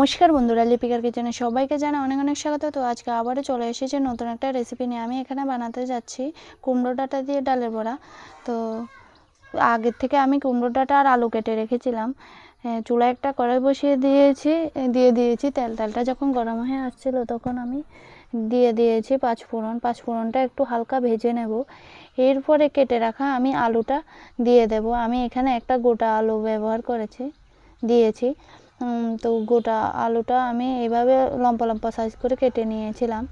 নমস্কার বন্ধুরা, লিপিকার কিচেনে সবাইকে জানা অনেক অনেক স্বাগত। তো আজকে আবারও চলে এসেছে নতুন একটা রেসিপি নিয়ে। আমি এখানে বানাতে যাচ্ছি কুমড়ো ডাঁটা দিয়ে ডালের বড়া। তো আগের থেকে আমি কুমড়ো ডাঁটা আর আলু কেটে রেখেছিলাম। চুলায় একটা কড়াই বসিয়ে দিয়েছি, দিয়ে দিয়েছি তেল। তেলটা যখন গরম হয়ে আসছিল তখন আমি দিয়ে দিয়েছি পাঁচ ফোড়ন। পাঁচ ফোড়নটা একটু হালকা ভেজে নেব। এরপরে কেটে রাখা আমি আলুটা দিয়ে দেব। আমি এখানে একটা গোটা আলু ব্যবহার করেছি, দিয়েছি। তো গোটা আলুটা আমি এভাবে লম্বা লম্বা সাইজ করে কেটে নিয়েছিলাম।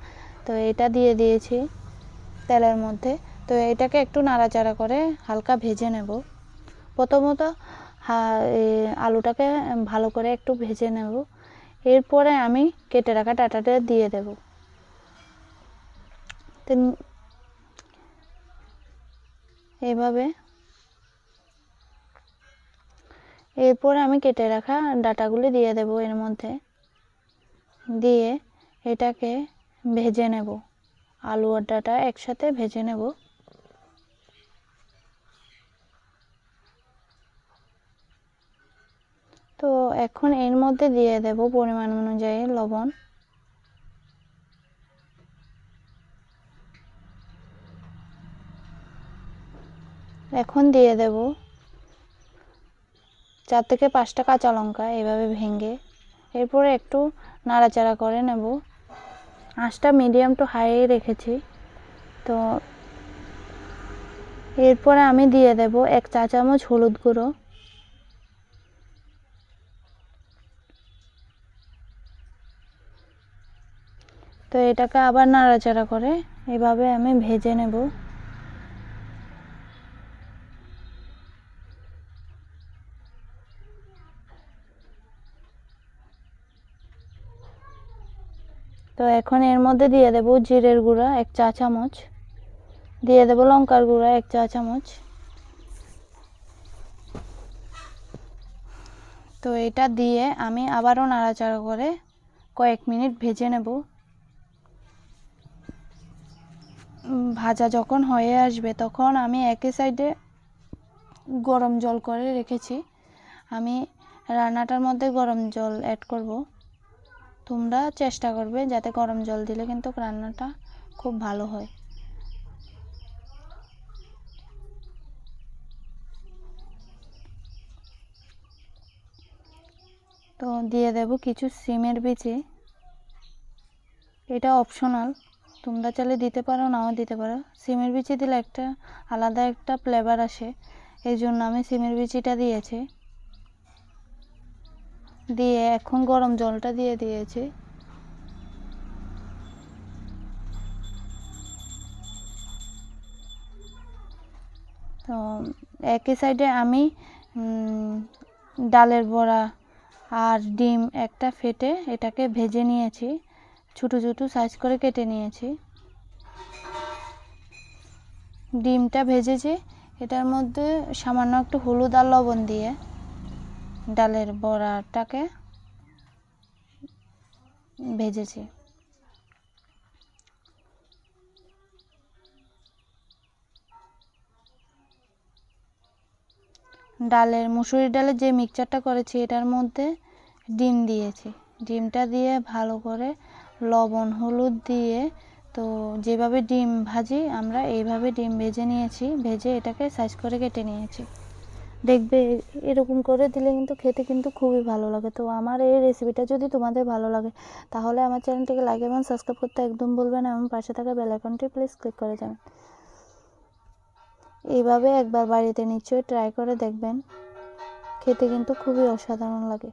তো এটা দিয়ে দিয়েছি তেলের মধ্যে। তো এটাকে একটু নাড়াচাড়া করে হালকা ভেজে নেব। প্রথমত আলুটাকে ভালো করে একটু ভেজে নেব। এরপরে আমি কেটে রাখা ডাটাটা দিয়ে দেব। এভাবে এরপরে আমি কেটে রাখা ডাটাগুলি দিয়ে দেব এর মধ্যে। দিয়ে এটাকে ভেজে নেব। আলু আর ডাটা একসাথে ভেজে নেব। তো এখন এর মধ্যে দিয়ে দেব পরিমাণ অনুযায়ী লবণ। এখন দিয়ে দেব চার থেকে পাঁচটা কাঁচা লঙ্কা এভাবে ভেঙে এরপরে একটু নাড়াচাড়া করে নেব। আঁচটা মিডিয়াম টু হাই রেখেছি। তো এরপরে আমি দিয়ে দেব এক চা চামচ হলুদ গুঁড়ো। তো এটাকে আবার নাড়াচাড়া করে এভাবে আমি ভেজে নেব। তো এখন এর মধ্যে দিয়ে দেব জিরের গুঁড়া এক চা চামচ। দিয়ে দেব লঙ্কার গুঁড়া এক চা চামচ। তো এটা দিয়ে আমি আবারও নাড়াচাড়া করে কয়েক মিনিট ভেজে নেব। ভাজা যখন হয়ে আসবে তখন আমি একই সাইডে গরম জল করে রেখেছি। আমি রান্নাটার মধ্যে গরম জল অ্যাড করব। তোমরা চেষ্টা করবে যাতে গরম জল দিলে কিন্তু রান্নাটা খুব ভালো হয়। তো দিয়ে দেব কিছু সিমের বিচি। এটা অপশনাল তোমরা চাইলে দিতে পারো, নাও দিতে পারো। সিমের বিচি দিলে একটা আলাদা একটা ফ্লেভার আসে। এই জন্য আমি সিমের বিচিটা দিয়েছি। দিয়ে এখন গরম জলটা দিয়ে দিয়েছি। তো একই সাইডে আমি ডালের বড়া আর ডিম একটা ফেটে এটাকে ভেজে নিয়েছি, ছোটো ছোটো সাইজ করে কেটে নিয়েছি। ডিমটা ভেজেছি, এটার মধ্যে সামান্য একটু হলুদ আর লবণ দিয়ে। ডালের বড়াটাকে ভেজেছি। ডালের মুসুরি ডালের যে মিক্সচারটা করেছি, এটার মধ্যে ডিম দিয়েছি। ডিমটা দিয়ে ভালো করে লবণ, হলুদ দিয়ে তো যেভাবে ডিম ভাজি, আমরা এইভাবে ডিম ভেজে নিয়েছি, ভেজে এটাকে সাইজ করে কেটে নিয়েছি। দেখবে এরকম করে দিলে কিন্তু খেতে কিন্তু খুবই ভালো লাগে। তো আমার এই রেসিপিটা যদি তোমাদের ভালো লাগে, তাহলে আমার চ্যানেলটিকে লাইক এবং সাবস্ক্রাইব করতে একদম বলবেন এবং পাশে থাকা বেল আইকনটি প্লিজ ক্লিক করে যাবেন। এইভাবে একবার বাড়িতে নিশ্চয়ই ট্রাই করে দেখবেন। খেতে কিন্তু খুবই অসাধারণ লাগে।